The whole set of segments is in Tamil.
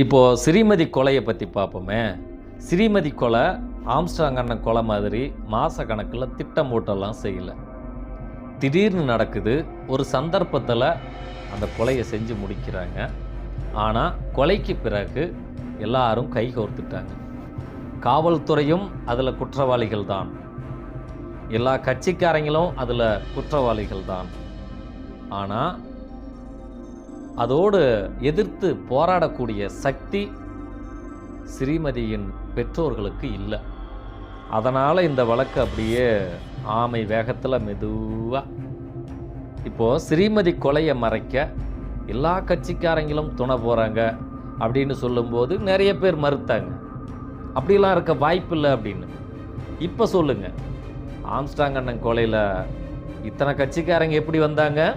இப்போது ஸ்ரீமதி கொலையை பற்றி பார்ப்போமே. ஸ்ரீமதி கொலை ஆம்ஸ்டாங் அண்ணன் கொலை மாதிரி மாத கணக்கில் திட்டம் போட்டெல்லாம் செய்யலை. திடீர்னு நடக்குது ஒரு சந்தர்ப்பத்தில் அந்த கொலையை செஞ்சு முடிக்கிறாங்க. ஆனால் கொலைக்கு பிறகு எல்லாரும் கைகோர்த்துட்டாங்க காவல்துறையும் அதில் குற்றவாளிகள் தான். எல்லா கட்சிக்காரங்களும் அதில் குற்றவாளிகள் தான். ஆனால் அதோடு எதிர்த்து போராடக்கூடிய சக்தி ஸ்ரீமதியின் பெற்றோர்களுக்கு இல்லை. அதனால் இந்த வழக்கு அப்படியே ஆமை வேகத்தில் மெதுவாக இப்போது ஸ்ரீமதி கொலையை மறைக்க எல்லா கட்சிக்காரங்களும் துணை போகிறாங்க அப்படின்னு சொல்லும்போது நிறைய பேர் மறுத்தாங்க. அப்படிலாம் இருக்க வாய்ப்பில்லை அப்படின்னு. இப்போ சொல்லுங்க. ஆம்ஸ்டாங் அண்ணன் கொலையில் இத்தனை கட்சிக்காரங்க எப்படி வந்தாங்க?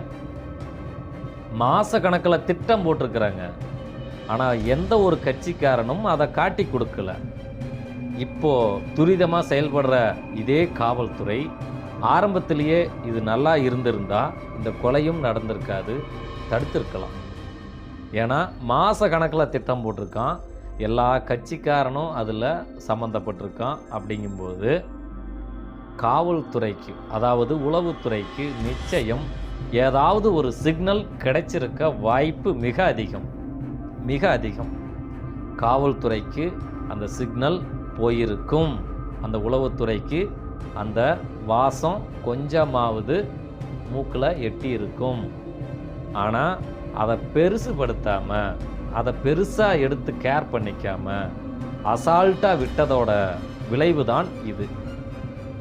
மாத கணக்கில் திட்டம் போட்டிருக்கிறாங்க. ஆனால் எந்த ஒரு கட்சிக்காரனும் அதை காட்டி கொடுக்கல. இப்போது துரிதமாக செயல்படுற இதே காவல்துறை ஆரம்பத்திலேயே இது நல்லா இருந்திருந்தால் இந்த கொலையும் நடந்திருக்காது தடுத்திருக்கலாம். ஏன்னா மாத கணக்கில் திட்டம் போட்டிருக்கான். எல்லா கட்சிக்காரனும் அதில் சம்மந்தப்பட்டிருக்கான் அப்படிங்கும்போது காவல்துறைக்கு அதாவது உளவுத்துறைக்கு நிச்சயம் ஏதாவது ஒரு சிக்னல் கிடைச்சிருக்க வாய்ப்பு மிக அதிகம். மிக அதிகம். காவல்துறைக்கு அந்த சிக்னல் போயிருக்கும். அந்த உளவுத்துறைக்கு அந்த வாசம் கொஞ்சமாவது மூக்கில் எட்டி இருக்கும் ஆனால் அதை பெருசுபடுத்தாமல் அதை பெருசாக எடுத்து கேர் பண்ணிக்காமல் அசால்ட்டாக விட்டதோட விளைவு தான் இது.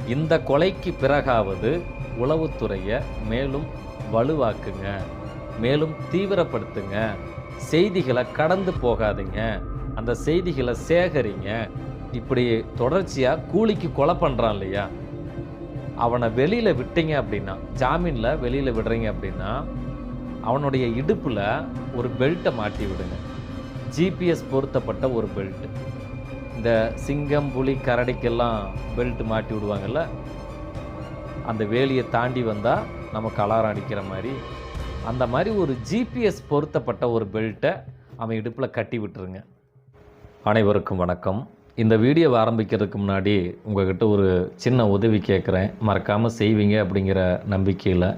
இந்த கொலைக்கு பிறகாவது உளவுத்துறையை மேலும் வலுவாக்குங்க. மேலும் தீவிரப்படுத்துங்க. செய்திகளை கடந்து போகாதீங்க. அந்த செய்திகளை சேகரிங்க. இப்படி தொடர்ச்சியாக கூலிக்கு கொலை பண்ணுறான் இல்லையா? அவனை வெளியில் விட்டீங்க அப்படின்னா ஜாமீனில் வெளியில் விடுறீங்க அப்படின்னா அவனுடைய இடுப்பில் ஒரு பெல்ட்டை மாட்டி விடுங்க. ஜிபிஎஸ் பொருத்தப்பட்ட ஒரு பெல்ட்டு இந்த சிங்கம் புலி கரடிக்கெல்லாம் பெல்ட் மாட்டி விடுவாங்கல்ல? அந்த வேலியை தாண்டி வந்தால் நமக்கு அலாரம் அடிக்கிற மாதிரி. அந்த மாதிரி ஒரு ஜிபிஎஸ் பொருத்தப்பட்ட ஒரு பெல்ட்டை அவன் இடுப்பில் கட்டி விட்டுருங்க. அனைவருக்கும் வணக்கம். இந்த வீடியோவை ஆரம்பிக்கிறதுக்கு முன்னாடி உங்கள்கிட்ட ஒரு சின்ன உதவி கேட்குறேன். மறக்காமல் செய்வீங்க அப்படிங்கிற நம்பிக்கையில்.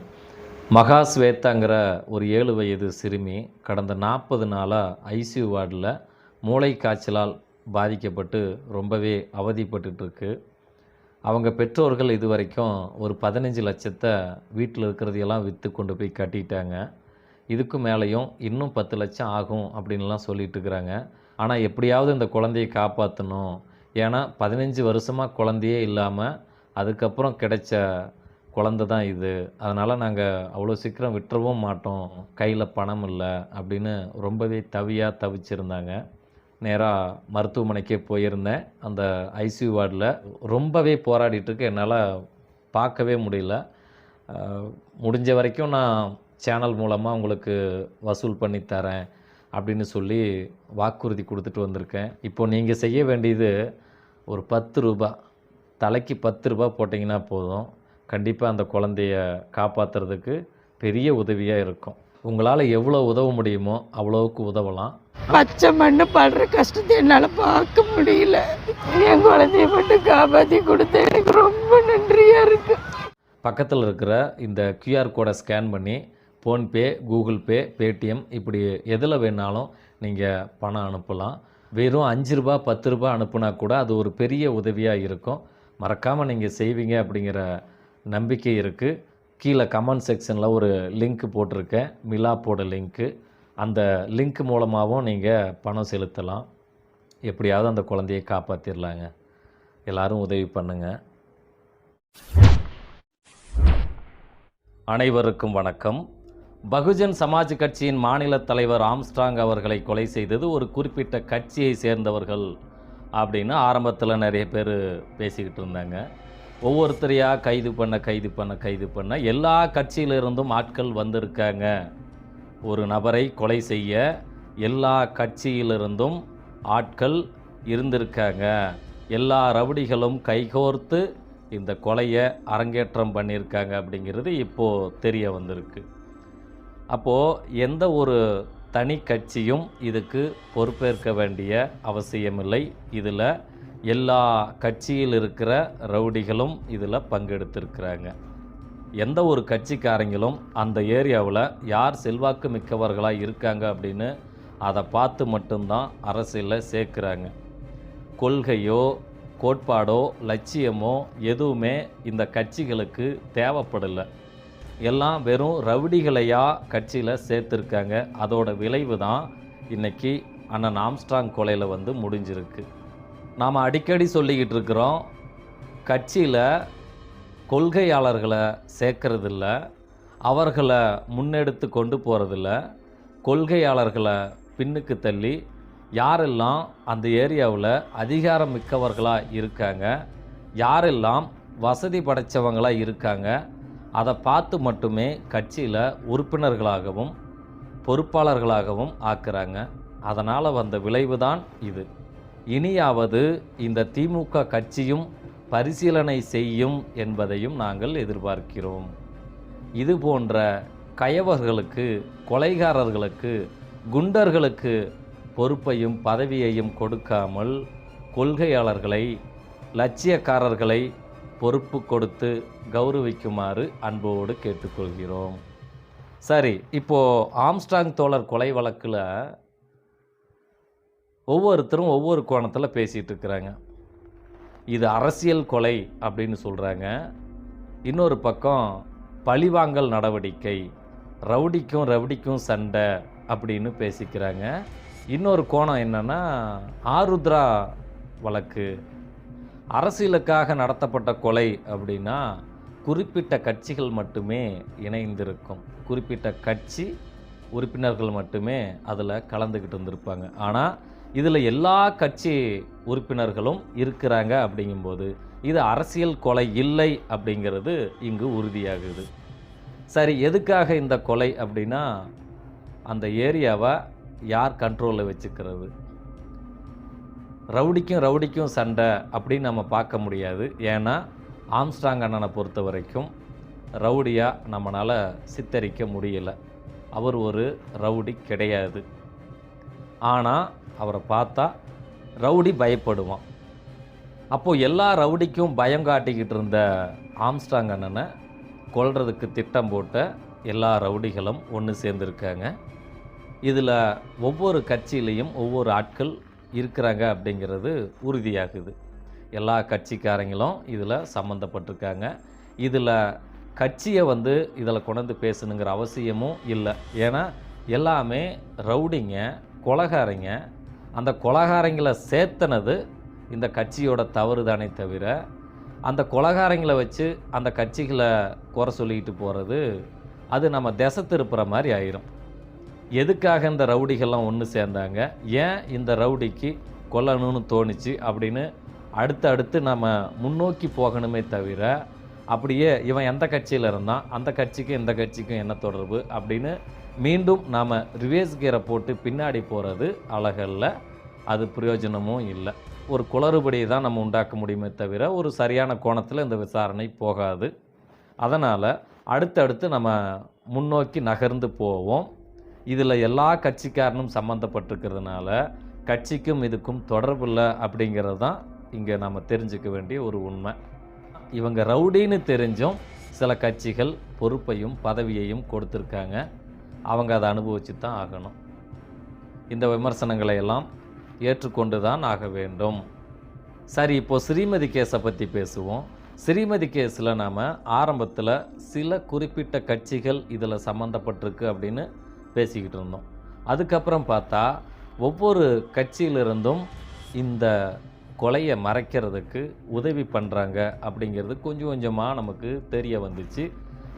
மகா ஸ்வேத்தாங்கிற ஒரு ஏழு வயது சிறுமி கடந்த நாற்பது நாளாக ஐசியூ வார்டில் மூளை காய்ச்சலால் பாதிக்கப்பட்டு ரொம்பவே அவதிப்பட்டுருக்கு அவங்க பெற்றோர்கள் இது வரைக்கும் ஒரு பதினஞ்சு லட்சத்தை வீட்டில் இருக்கிறதையெல்லாம் விற்று கொண்டு போய் கட்டிட்டாங்க. இதுக்கு மேலேயும் இன்னும் பத்து லட்சம் ஆகும் அப்படின்லாம் சொல்லிட்டு இருக்கிறாங்க. ஆனால் எப்படியாவது இந்த குழந்தையை காப்பாற்றணும் ஏன்னா பதினஞ்சு வருஷமாக குழந்தையே இல்லாமல் அதுக்கப்புறம் கிடைச்ச குழந்தை தான் இது. அதனால் நாங்கள் அவ்வளோ சீக்கிரம் விட்டுறவும் மாட்டோம். கையில் பணம் இல்லை அப்படின்னு ரொம்பவே தவியாக தவிச்சிருந்தாங்க. நேராக மருத்துவமனைக்கே போயிருந்தேன். அந்த ஐசியூ வார்டில் ரொம்பவே போராடிட்டுருக்கு என்னால் பார்க்கவே முடியல. முடிஞ்ச வரைக்கும் நான் சேனல் மூலமாக உங்களுக்கு வசூல் பண்ணி தரேன் அப்படின்னு சொல்லி வாக்குறுதி கொடுத்துட்டு வந்திருக்கேன். இப்போ நீங்கள் செய்ய வேண்டியது ஒரு பத்து ரூபா தலைக்கு பத்து ரூபா போட்டிங்கன்னா போதும். கண்டிப்பாக அந்த குழந்தைய காப்பாற்றுறதுக்கு பெரிய உதவியாக இருக்கும். உங்களால் எவ்வளோ உதவ முடியுமோ அவ்வளோவுக்கு உதவலாம். பச்சை மண்ணு படுற கஷ்டத்தை என்னால் பார்க்க முடியல. என் குழந்தைய மட்டும் காப்பாற்றி கொடுத்த எனக்கு ரொம்ப நன்றியா இருக்கு. பக்கத்தில் இருக்கிற இந்த QR கோடை ஸ்கேன் பண்ணி ஃபோன்பே கூகுள் பே பேடிஎம் இப்படி எதில் வேணாலும் நீங்கள் பணம் அனுப்பலாம். வெறும் அஞ்சு ரூபா பத்து ரூபா அனுப்புனா கூட அது ஒரு பெரிய உதவியாக இருக்கும். மறக்காமல் நீங்கள் செய்வீங்க அப்படிங்கிற நம்பிக்கை இருக்குது கீழே கமெண்ட் செக்ஷனில் ஒரு லிங்க் போட்டிருக்கேன். மிலாப்போட லிங்க்கு அந்த லிங்க் மூலமாகவும் நீங்கள் பணம் செலுத்தலாம். எப்படியாவது அந்த குழந்தையை காப்பாற்றிடலாங்க எல்லாரும் உதவி பண்ணுங்கள் அனைவருக்கும் வணக்கம். பகுஜன் சமாஜ் கட்சியின் மாநில தலைவர் ஆம்ஸ்ட்ராங் அவர்களை கொலை செய்தது ஒரு குறிப்பிட்ட கட்சியை சேர்ந்தவர்கள் அப்படின்னு ஆரம்பத்தில் நிறைய பேர் பேசிக்கிட்டு இருந்தாங்க. ஒவ்வொருத்தரையாக கைது பண்ண கைது பண்ண கைது பண்ண எல்லா கட்சியிலிருந்தும் ஆட்கள் வந்திருக்காங்க. ஒரு நபரை கொலை செய்ய எல்லா கட்சியிலிருந்தும் ஆட்கள் இருந்திருக்காங்க. எல்லா ரவுடிகளும் கைகோர்த்து இந்த கொலையை அரங்கேற்றம் பண்ணியிருக்காங்க அப்படிங்கிறது இப்போது தெரிய வந்திருக்கு. அப்போது எந்த ஒரு தனி கட்சியும் இதுக்கு பொறுப்பேற்க வேண்டிய அவசியமில்லை. இதில் எல்லா கட்சியில் இருக்கிற ரவுடிகளும் இதில் பங்கெடுத்திருக்கிறாங்க. எந்த ஒரு கட்சிக்காரங்களும் அந்த ஏரியாவில் யார் செல்வாக்கு மிக்கவர்களாக இருக்காங்க அப்படின்னு அதை பார்த்து மட்டும்தான் அரசியலில் சேர்க்குறாங்க. கொள்கையோ கோட்பாடோ லட்சியமோ எதுவுமே இந்த கட்சிகளுக்கு தேவைப்படலை. எல்லாம் வெறும் ரவுடிகளையா கட்சியில் சேர்த்துருக்காங்க. அதோட விளைவு தான் இன்னைக்கு அண்ணன் ஆம்ஸ்ட்ராங் கொலையில் வந்து முடிஞ்சிருக்கு. நாம் அடிக்கடி சொல்லிக்கிட்டு இருக்கிறோம் கட்சியில் கொள்கையாளர்களை சேர்க்கறதில்ல அவர்களை முன்னெடுத்து கொண்டு போகிறதில்ல கொள்கையாளர்களை பின்னுக்கு தள்ளி யாரெல்லாம் அந்த ஏரியாவில் அதிகாரம் மிக்கவர்களாக இருக்காங்க யாரெல்லாம் வசதி படைத்தவங்களாக இருக்காங்க அதை பார்த்து மட்டுமே கட்சியில் உறுப்பினர்களாகவும் பொறுப்பாளர்களாகவும் ஆக்குறாங்க. அதனால் வந்த விளைவு தான் இது. இனியாவது இந்த திமுக கட்சியும் பரிசீலனை செய்யும் என்பதையும் நாங்கள் எதிர்பார்க்கிறோம். இது போன்ற கயவர்களுக்கு கொலைகாரர்களுக்கு குண்டர்களுக்கு பொறுப்பையும் பதவியையும் கொடுக்காமல் கொள்கையாளர்களை லட்சியக்காரர்களை பொறுப்பு கொடுத்து கௌரவிக்குமாறு அன்போடு கேட்டுக்கொள்கிறோம். சரி இப்போது ஆம்ஸ்டாங் தோழர் கொலை வழக்கில் ஒவ்வொருத்தரும் ஒவ்வொரு கோணத்தில் பேசிகிட்டு இருக்கிறாங்க. இது அரசியல் கொலை அப்படின்னு சொல்கிறாங்க இன்னொரு பக்கம் பழிவாங்கல் நடவடிக்கை ரவுடிக்கும் ரவுடிக்கும் சண்டை அப்படின்னு பேசிக்கிறாங்க. இன்னொரு கோணம் என்னென்னா ஆருத்ரா வழக்கு. அரசியலுக்காக நடத்தப்பட்ட கொலை அப்படின்னா குறிப்பிட்ட கட்சிகள் மட்டுமே இணைந்திருக்கும். குறிப்பிட்ட கட்சி உறுப்பினர்கள் மட்டுமே அதில் கலந்துக்கிட்டு இருந்திருப்பாங்க. ஆனால் இதில் எல்லா கட்சி உறுப்பினர்களும் இருக்கிறாங்க அப்படிங்கும்போது இது அரசியல் கொலை இல்லை அப்படிங்கிறது இங்கு உறுதியாகுது. சரி எதுக்காக இந்த கொலை அப்படின்னா அந்த ஏரியாவை யார் கண்ட்ரோலில் வச்சுக்கிறது? ரவுடிக்கும் ரவுடிக்கும் சண்டை அப்படின்னு நம்ம பார்க்க முடியாது. ஏன்னா ஆம்ஸ்டாங் அண்ணனை பொறுத்த வரைக்கும் ரவுடியாக நம்மளால் சித்தரிக்க முடியலை. அவர் ஒரு ரவுடி கிடையாது. ஆனால் அவரை பார்த்தா ரவுடி பயப்படுவான். அப்போது எல்லா ரவுடிக்கும் பயம் காட்டிக்கிட்டு இருந்த ஆம்ஸ்டாங் அண்ணனை கொள்றதுக்கு திட்டம் போட்ட எல்லா ரவுடிகளும் ஒன்று சேர்ந்துருக்காங்க. இதில் ஒவ்வொரு கட்சியிலையும் ஒவ்வொரு ஆட்கள் இருக்கிறாங்க அப்படிங்கிறது உறுதியாகுது. எல்லா கட்சிக்காரங்களும் இதில் சம்மந்தப்பட்டிருக்காங்க இதில் கட்சியை வந்து இதில் கொண்டு பேசணுங்கிற அவசியமும் இல்லை. ஏன்னா எல்லாமே ரவுடிங்க கொலகாரங்க அந்த கொலகாரங்களை சேர்த்தனது இந்த கட்சியோட தவறு தானே தவிர அந்த கொலகாரங்களை வச்சு அந்த கட்சிகளை குறை சொல்லிக்கிட்டு போகிறது அது நம்ம திசை திருப்புற மாதிரி ஆயிரும். எதுக்காக இந்த ரவுடிகள்லாம் ஒன்று சேர்ந்தாங்க? ஏன் இந்த ரவுடிக்கு கொல்லணும்னு தோணுச்சு அப்படின்னு அடுத்து அடுத்து நம்ம முன்னோக்கி போகணுமே தவிர அப்படியே இவன் எந்த கட்சியில் இருந்தான் அந்த கட்சிக்கும் இந்த கட்சிக்கும் என்ன தொடர்பு அப்படின்னு மீண்டும் நாம் ரிவேஸ் கியரை போட்டு பின்னாடி போகிறது அழகல்ல. அது பிரயோஜனமும் இல்லை. ஒரு குளறுபடியை தான் நம்ம உண்டாக்க முடியுமே தவிர ஒரு சரியான கோணத்தில் இந்த விசாரணை போகாது. அதனால் அடுத்தடுத்து நம்ம முன்னோக்கி நகர்ந்து போவோம். இதில் எல்லா கட்சிக்காரனும் சம்மந்தப்பட்டிருக்கிறதுனால கட்சிக்கும் இதுக்கும் தொடர்பு இல்லை அப்படிங்கிறது தான் இங்கே நம்ம தெரிஞ்சுக்க வேண்டிய ஒரு உண்மை. இவங்க ரவுடின்னு தெரிஞ்சும் சில கட்சிகள் பொறுப்பையும் பதவியையும் கொடுத்துருக்காங்க. அவங்க அதை அனுபவிச்சு தான் ஆகணும். இந்த விமர்சனங்களை எல்லாம் ஏற்றுக்கொண்டு தான் ஆக வேண்டும். சரி இப்போ ஸ்ரீமதி கேஸை பற்றி பேசுவோம். ஸ்ரீமதி கேஸில் நாம் ஆரம்பத்தில் சில குறிப்பிட்ட கட்சிகள் இதில் சம்மந்தப்பட்டிருக்கு அப்படின்னு பேசிக்கிட்டு இருந்தோம். அதுக்கப்புறம் பார்த்தா ஒவ்வொரு கட்சியிலிருந்தும் இந்த கொலையை மறைக்கிறதுக்கு உதவி பண்ணுறாங்க அப்படிங்கிறது கொஞ்சம் கொஞ்சமாக நமக்கு தெரிய வந்துச்சு.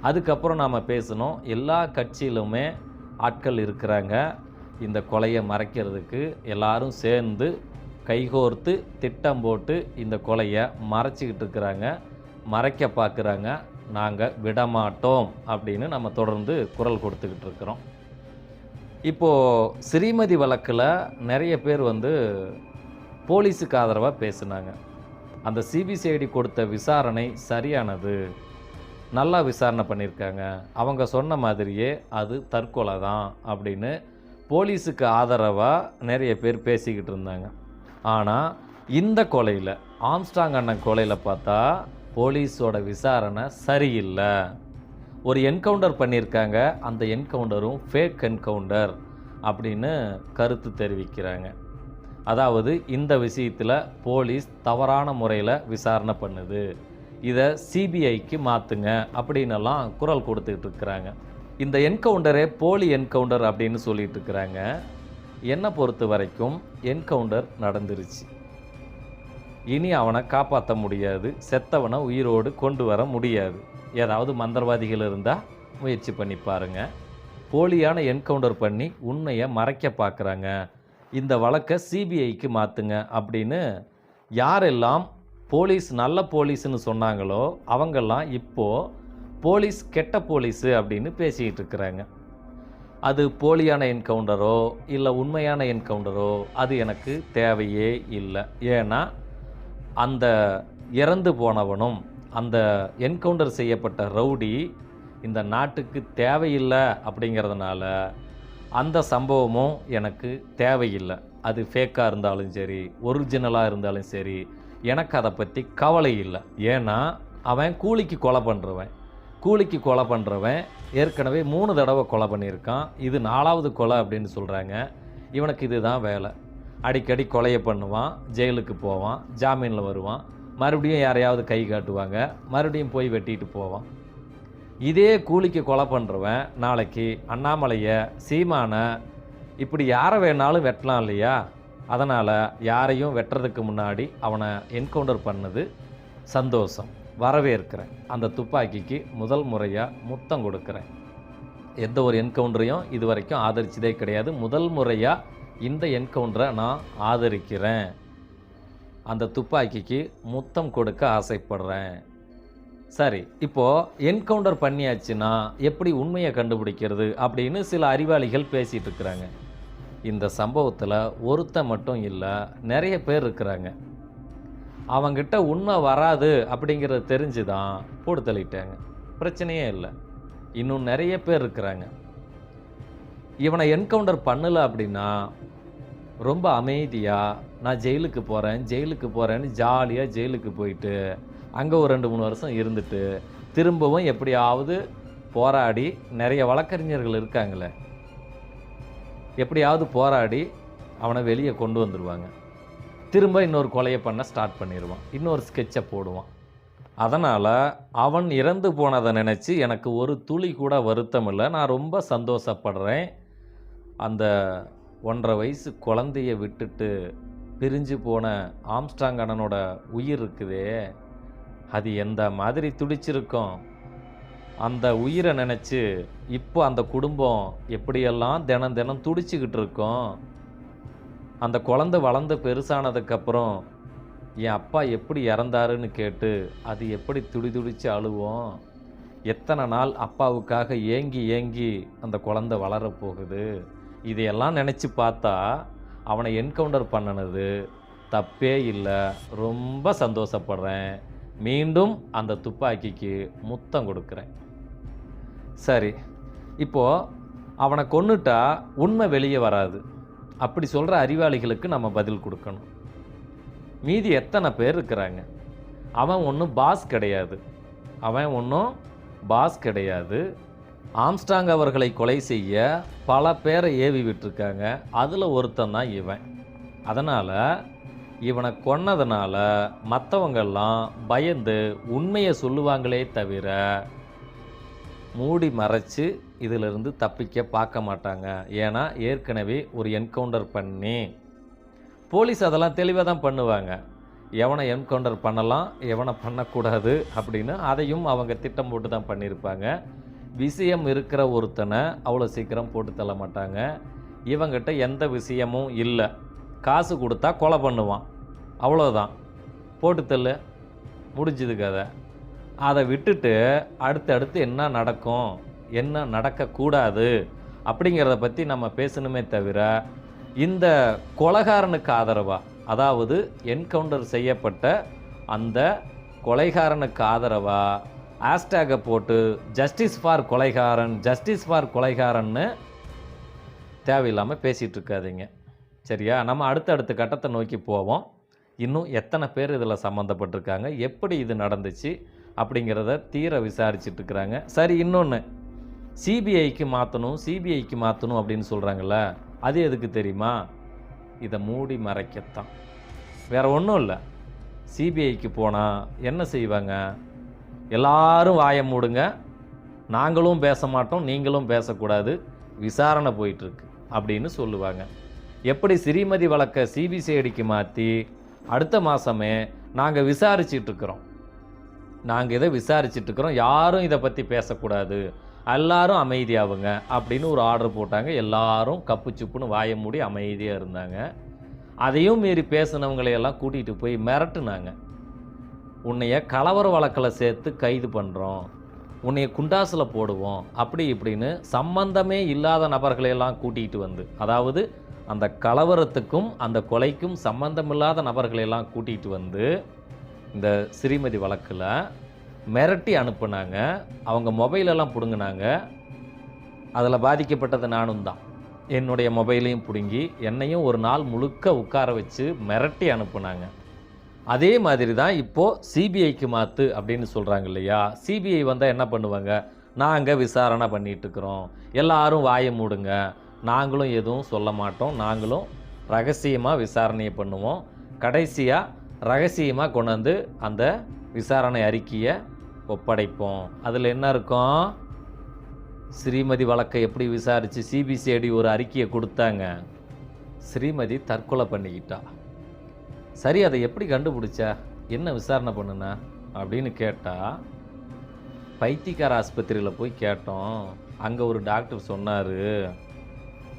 அதுக்கப்புறம் நாம் பேசினோம் எல்லா கட்சியிலுமே ஆட்கள் இருக்கிறாங்க. இந்த கொலையை மறைக்கிறதுக்கு எல்லாரும் சேர்ந்து கைகோர்த்து திட்டம் போட்டு இந்த கொலையை மறைச்சிக்கிட்டு இருக்கிறாங்க. மறைக்க பார்க்குறாங்க. நாங்கள் விடமாட்டோம் அப்படின்னு நம்ம தொடர்ந்து குரல் கொடுத்துக்கிட்டு இருக்கிறோம். இப்போது ஸ்ரீமதி வழக்கில் நிறைய பேர் வந்து போலீஸுக்கு ஆதரவாக பேசினாங்க. அந்த சிபிசிஐடி கொடுத்த விசாரணை சரியானது. நல்லா விசாரணை பண்ணியிருக்காங்க அவங்க சொன்ன மாதிரியே அது தற்கொலை தான் அப்படின்னு போலீஸுக்கு ஆதரவாக நிறைய பேர் பேசிக்கிட்டு இருந்தாங்க. ஆனால் இந்த கொலையில் ஆம்ஸ்டாங் அண்ணன் கொலையில் பார்த்தா போலீஸோட விசாரணை சரியில்லை. ஒரு என்கவுண்டர் பண்ணியிருக்காங்க அந்த என்கவுண்டரும் ஃபேக் என்கவுண்டர் அப்படின்னு கருத்து தெரிவிக்கிறாங்க. அதாவது இந்த விஷயத்தில் போலீஸ் தவறான முறையில் விசாரணை பண்ணுது. இதை சிபிஐக்கு மாற்றுங்க அப்படின்னெல்லாம் குரல் கொடுத்துக்கிட்டு இருக்கிறாங்க. இந்த என்கவுண்டரே போலி என்கவுண்டர் அப்படின்னு சொல்லிட்டு இருக்கிறாங்க. என்னை பொறுத்த வரைக்கும் என்கவுண்டர் நடந்துருச்சு. இனி அவனை காப்பாற்ற முடியாது. செத்தவனை உயிரோடு கொண்டு வர முடியாது. ஏதாவது மந்திரவாதிகள் இருந்தால் முயற்சி பண்ணி பாருங்க. போலியான என்கவுண்டர் பண்ணி உண்மையை மறைக்க பார்க்குறாங்க இந்த வழக்கை சிபிஐக்கு மாற்றுங்க அப்படின்னு யாரெல்லாம் போலீஸ் நல்ல போலீஸ்னு சொன்னாங்களோ அவங்கெல்லாம் இப்போது போலீஸ் கெட்ட போலீஸு அப்படின்னு பேசிக்கிட்டு இருக்கிறாங்க. அது போலியான என்கவுண்டரோ இல்லை உண்மையான என்கவுண்டரோ அது எனக்கு தேவையே இல்லை. ஏன்னா அந்த இறந்து போனவனும் அந்த என்கவுண்டர் செய்யப்பட்ட ரவுடி இந்த நாட்டுக்கு தேவையில்லை அப்படிங்கிறதுனால அந்த சம்பவமும் எனக்கு தேவையில்லை. அது ஃபேக்காக இருந்தாலும் சரி ஒரிஜினலாக இருந்தாலும் சரி எனக்கு அதை பற்றி கவலை இல்லை. ஏன்னா அவன் கூலிக்கு கொலை பண்ணுறவன் கூலிக்கு கொலை பண்ணுறவன் ஏற்கனவே மூணு தடவை கொலை பண்ணியிருக்கான். இது நாலாவது கொலை அப்படின்னு சொல்கிறாங்க இவனுக்கு இதுதான் வேலை. அடிக்கடி கொலையை பண்ணுவான் ஜெயிலுக்கு போவான் ஜாமீனில் வருவான். மறுபடியும் யாரையாவது கை காட்டுவாங்க. மறுபடியும் போய் வெட்டிட்டு போவான். இதே கூலிக்கு கொலை பண்ணுறவன் நாளைக்கு அண்ணாமலையை சீமானை இப்படி யாரை வேணாலும் வெட்டலாம் இல்லையா? அதனால் யாரையும் வெட்டுறதுக்கு முன்னாடி அவனை என்கவுண்டர் பண்ணது சந்தோஷம். வரவேற்கிறேன். அந்த துப்பாக்கிக்கு முதல் முறையாக முத்தம் கொடுக்குறேன். எந்த ஒரு என்கவுண்டரையும் இது வரைக்கும் ஆதரிச்சதே கிடையாது. முதல் முறையாக இந்த என்கவுண்டரை நான் ஆதரிக்கிறேன். அந்த துப்பாக்கிக்கு முத்தம் கொடுக்க ஆசைப்படுறேன். சரி இப்போது என்கவுண்டர் பண்ணியாச்சுன்னா எப்படி உண்மையை கண்டுபிடிக்கிறது அப்படின்னு சில அறிவாளிகள் பேசிகிட்டு இருக்கிறாங்க. இந்த சம்பவத்தில் ஒருத்தன் மட்டும் இல்லை நிறைய பேர் இருக்கிறாங்க. அவங்கிட்ட உண்மை வராது அப்படிங்கிறது தெரிஞ்சு தான் போட்டு தள்ளிட்டாங்க பிரச்சனையே இல்லை. இன்னும் நிறைய பேர் இருக்கிறாங்க. இவனை என்கவுண்டர் பண்ணலை அப்படின்னா ரொம்ப அமைதியாக நான் ஜெயிலுக்கு போகிறேன் ஜெயிலுக்கு போகிறேன்னு ஜாலியாக ஜெயிலுக்கு போயிட்டு அங்கே ஒரு ரெண்டு மூணு வருஷம் இருந்துட்டு திரும்பவும் எப்படியாவது போராடி நிறைய வழக்கறிஞர்கள் இருக்காங்களே எப்படியாவது போராடி அவனை வெளியே கொண்டு வந்துடுவாங்க திரும்ப இன்னொரு கொலையை பண்ண ஸ்டார்ட் பண்ணிடுவான் இன்னொரு ஸ்கெட்சை போடுவான். அதனால் அவன் இறந்து போனதை நினச்சி எனக்கு ஒரு துளி கூட வருத்தம் இல்லை. நான் ரொம்ப சந்தோஷப்படுறேன். அந்த ஒன்றரை வயசு குழந்தைய விட்டுட்டு பிரிஞ்சு போன ஆம்ஸ்டாங் அண்ணனோட உயிர் இருக்குதே. அது எந்த மாதிரி துடிச்சிருக்கும்? அந்த உயிரை நினச்சி இப்போ அந்த குடும்பம் எப்படியெல்லாம் தினம் தினம் துடிச்சிக்கிட்டு இருக்கோம்? அந்த குழந்தை வளர்ந்து பெருசானதுக்கப்புறம் என் அப்பா எப்படி இறந்தாருன்னு கேட்டு அது எப்படி துடி துடித்து அழுவோம்? எத்தனை நாள் அப்பாவுக்காக ஏங்கி ஏங்கி அந்த குழந்தை வளரப்போகுது இதையெல்லாம் நினச்சி பார்த்தா அவனை என்கவுண்டர் பண்ணினது தப்பே இல்லை. ரொம்ப சந்தோஷப்படுறேன். மீண்டும் அந்த துப்பாக்கிக்கு முத்தம் கொடுக்குறேன். சரி இப்போது அவனை கொன்னுட்டா உண்மை வெளியே வராது. அப்படி சொல்கிற அறிவாளிகளுக்கு நம்ம பதில் கொடுக்கணும். மீதி எத்தனை பேர் இருக்கிறாங்க? அவன் ஒன்றும் பாஸ் கிடையாது. அவன் ஒன்றும் பாஸ் கிடையாது. ஆம்ஸ்டாங் அவர்களை கொலை செய்ய பல பேரை ஏவி விட்டுருக்காங்க. அதில் ஒருத்தன் தான் இவன். அதனால் இவனை கொன்னதுனால மற்றவங்கெல்லாம் பயந்து உண்மையை சொல்லுவாங்களே தவிர மூடி மறைச்சு இதிலிருந்து தப்பிக்க பார்க்க மாட்டாங்க. ஏன்னா ஏற்கனவே ஒரு என்கவுண்டர் பண்ணி போலீஸ் அதெல்லாம் தெளிவாக தான் பண்ணுவாங்க. எவனை என்கவுண்டர் பண்ணலாம் எவனை பண்ணக்கூடாது அப்படின்னு அதையும் அவங்க திட்டம் போட்டு தான் பண்ணியிருப்பாங்க. விஷயம் இருக்கிற ஒருத்தனை அவ்வளோ சீக்கிரம் போட்டு தள்ள மாட்டாங்க. இவங்கிட்ட எந்த விஷயமும் இல்லை. காசு கொடுத்தா கொலை பண்ணுவான். அவ்வளோதான் போட்டு தள்ளு. முடிஞ்சுது கதை. அதை விட்டுட்டு அடுத்தடுத்து என்ன நடக்கும்? என்ன நடக்கக்கூடாது? அப்படிங்கிறத பற்றி நம்ம பேசணுமே தவிர இந்த கொலைகாரனுக்கு ஆதரவாக அதாவது என்கவுண்டர் செய்யப்பட்ட அந்த கொலைகாரனுக்கு ஆதரவாக ஹேஷ்டேகை போட்டு ஜஸ்டிஸ் ஃபார் கொலைகாரன் ஜஸ்டிஸ் ஃபார் கொலைகாரன்னு தேவையில்லாமல் பேசிகிட்டு இருக்காதிங்க. சரியா? நம்ம அடுத்த அடுத்த கட்டத்தை நோக்கி போவோம். இன்னும் எத்தனை பேர் இதில் சம்மந்தப்பட்டிருக்காங்க எப்படி இது நடந்துச்சு? அப்படிங்கிறத தீர விசாரிச்சுட்டு இருக்கிறாங்க. சரி இன்னொன்று சிபிஐக்கு மாற்றணும் சிபிஐக்கு மாற்றணும் அப்படின்னு சொல்கிறாங்கல்ல அது எதுக்கு தெரியுமா? இதை மூடி மறைக்கத்தான். வேறு ஒன்றும் இல்லை. சிபிஐக்கு போனால் என்ன செய்வாங்க? எல்லாரும் வாயை மூடுங்க. நாங்களும் பேச மாட்டோம் நீங்களும் பேசக்கூடாது. விசாரணை போயிட்டுருக்கு அப்படின்னு சொல்லுவாங்க. எப்படி ஸ்ரீமதி வழக்கை சிபிசிஐடிக்கு மாற்றி அடுத்த மாதமே நாங்கள் விசாரிச்சிட்ருக்குறோம். நாங்கள் இதை விசாரிச்சிட்ருக்குறோம். யாரும் இதை பற்றி பேசக்கூடாது. எல்லாரும் அமைதியாகுங்க அப்படின்னு ஒரு ஆர்டர் போட்டாங்க. எல்லாரும் கப்பு சுப்புன்னு வாய மூடி அமைதியாக இருந்தாங்க. அதையும் மீறி பேசினவங்களையெல்லாம் கூட்டிகிட்டு போய் மிரட்டுனாங்க. உன்னைய கலவர வழக்கில் சேர்த்து கைது பண்ணுறோம் உன்னைய குண்டாசில் போடுவோம். அப்படி இப்படின்னு சம்பந்தமே இல்லாத நபர்களையெல்லாம் கூட்டிகிட்டு வந்து அதாவது அந்த கலவரத்துக்கும் அந்த கொலைக்கும் சம்பந்தமில்லாத நபர்களையெல்லாம் கூட்டிகிட்டு வந்து இந்த ஸ்ரீமதி வழக்கில் மிரட்டி அனுப்புனாங்க. அவங்க மொபைலெல்லாம் பிடுங்கினாங்க. அதில் பாதிக்கப்பட்டது நானும் தான். என்னுடைய மொபைலையும் பிடுங்கி என்னையும் ஒரு நாள் முழுக்க உட்கார வச்சு மிரட்டி அனுப்புனாங்க. அதே மாதிரி தான் இப்போது சிபிஐக்கு மாற்று அப்படின்னு சொல்கிறாங்க இல்லையா? சிபிஐ வந்தால் என்ன பண்ணுவாங்க? நாங்கள் விசாரணை பண்ணிகிட்ருக்குறோம் எல்லாரும் வாயை மூடுங்க. நாங்களும் எதுவும் சொல்ல மாட்டோம். நாங்களும் ரகசியமாக விசாரணையை பண்ணுவோம். கடைசியாக ரகசியமாக கொண்டு வந்து அந்த விசாரணை அறிக்கையை ஒப்படைப்போம். அதில் என்ன இருக்கும்? ஸ்ரீமதி வழக்கை எப்படி விசாரித்து சிபிசிஐடி ஒரு அறிக்கையை கொடுத்தாங்க. ஸ்ரீமதி தற்கொலை பண்ணிக்கிட்டா. சரி அதை எப்படி கண்டுபிடிச்சா? என்ன விசாரணை பண்ணுனா? அப்படின்னு கேட்டால் பைத்தியக்கார ஆஸ்பத்திரியில் போய் கேட்டோம். அங்கே ஒரு டாக்டர் சொன்னார்.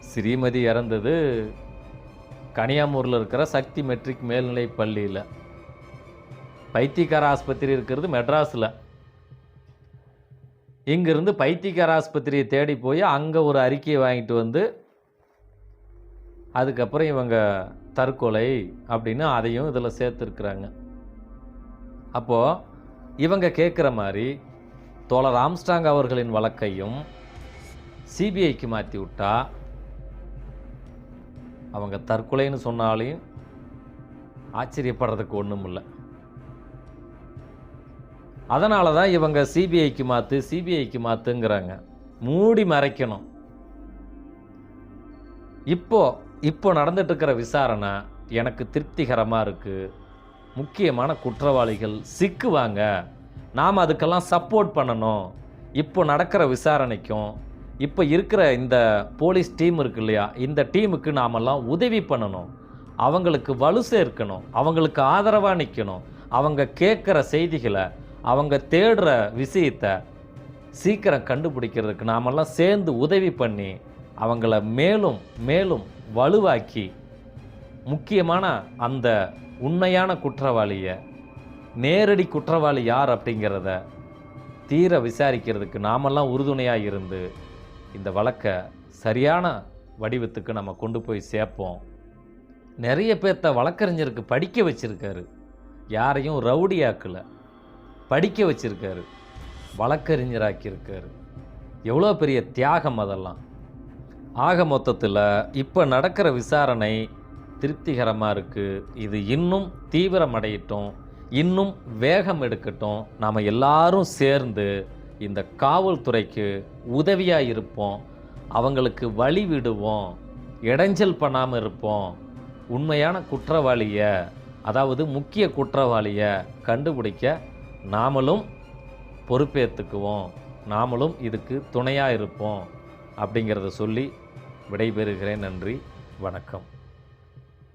ஸ்ரீமதி இறந்தது கனியாமூரில் இருக்கிற சக்தி மெட்ரிக் மேல்நிலை பள்ளியில். பைத்தியக்கார ஆஸ்பத்திரி இருக்கிறது மெட்ராஸில். இங்கிருந்து பைத்தியக்கார ஆஸ்பத்திரியை தேடி போய் அங்கே ஒரு அறிக்கையை வாங்கிட்டு வந்து அதுக்கப்புறம் இவங்க தற்கொலை அப்படின்னு அதையும் இதில் சேர்த்துருக்குறாங்க. அப்போது இவங்க கேட்குற மாதிரி தோழர் ஆம்ஸ்டாங் அவர்களின் வழக்கையும் சிபிஐக்கு மாற்றி விட்டால் அவங்க தற்கொலைன்னு சொன்னாலையும் ஆச்சரியப்படுறதுக்கு ஒன்றும் இல்லை அதனால தான் இவங்க சிபிஐக்கு மாற்று சிபிஐக்கு மாற்றுங்கிறாங்க மூடி மறைக்கணும். இப்போ இப்போ நடந்துட்டுருக்கிற விசாரணை எனக்கு திருப்திகரமாக இருக்குது முக்கியமான குற்றவாளிகள் சிக்குவாங்க. நாம் அதுக்கெல்லாம் சப்போர்ட் பண்ணணும். இப்போ நடக்கிற விசாரணைக்கும் இப்போ இருக்கிற இந்த போலீஸ் டீம் இருக்கு இல்லையா? இந்த டீமுக்கு நாமெல்லாம் உதவி பண்ணணும். அவங்களுக்கு வலு சேர்க்கணும். அவங்களுக்கு ஆதரவாக நிற்கணும் அவங்க கேட்குற செய்திகளை அவங்க தேடுற விஷயத்தை சீக்கிரம் கண்டுபிடிக்கிறதுக்கு நாமெல்லாம் சேர்ந்து உதவி பண்ணி அவங்கள மேலும் மேலும் வலுவாக்கி முக்கியமான அந்த உண்மையான குற்றவாளியை நேரடி குற்றவாளி யார் அப்படிங்கிறத தீர விசாரிக்கிறதுக்கு நாமெல்லாம் உறுதுணையாக இருந்து இந்த வழக்கை சரியான வடிவத்துக்கு நம்ம கொண்டு போய் சேர்ப்போம். நிறைய பேர்த்த வழக்கறிஞருக்கு படிக்க வச்சுருக்காரு. யாரையும் ரவுடியாக்கலை. படிக்க வச்சுருக்காரு. வழக்கறிஞராக்கியிருக்காரு. எவ்வளோ பெரிய தியாகம் அதெல்லாம். ஆக மொத்தத்தில் இப்போ நடக்கிற விசாரணை திருப்திகரமாக இருக்குது இது இன்னும் தீவிரமடையட்டும். இன்னும் வேகம் எடுக்கட்டும் நாம் எல்லாரும் சேர்ந்து இந்த காவல்துறைக்கு உதவியாக இருப்போம் அவங்களுக்கு வழி விடுவோம். இடைஞ்சல் பண்ணாமல் இருப்போம். உண்மையான குற்றவாளியை அதாவது முக்கிய குற்றவாளியை கண்டுபிடிக்க நாமளும் பொறுப்பேற்றுக்குவோம் நாமளும் இதுக்கு துணையாக இருப்போம் அப்படிங்கிறத சொல்லி விடைபெறுகிறேன். நன்றி. வணக்கம்.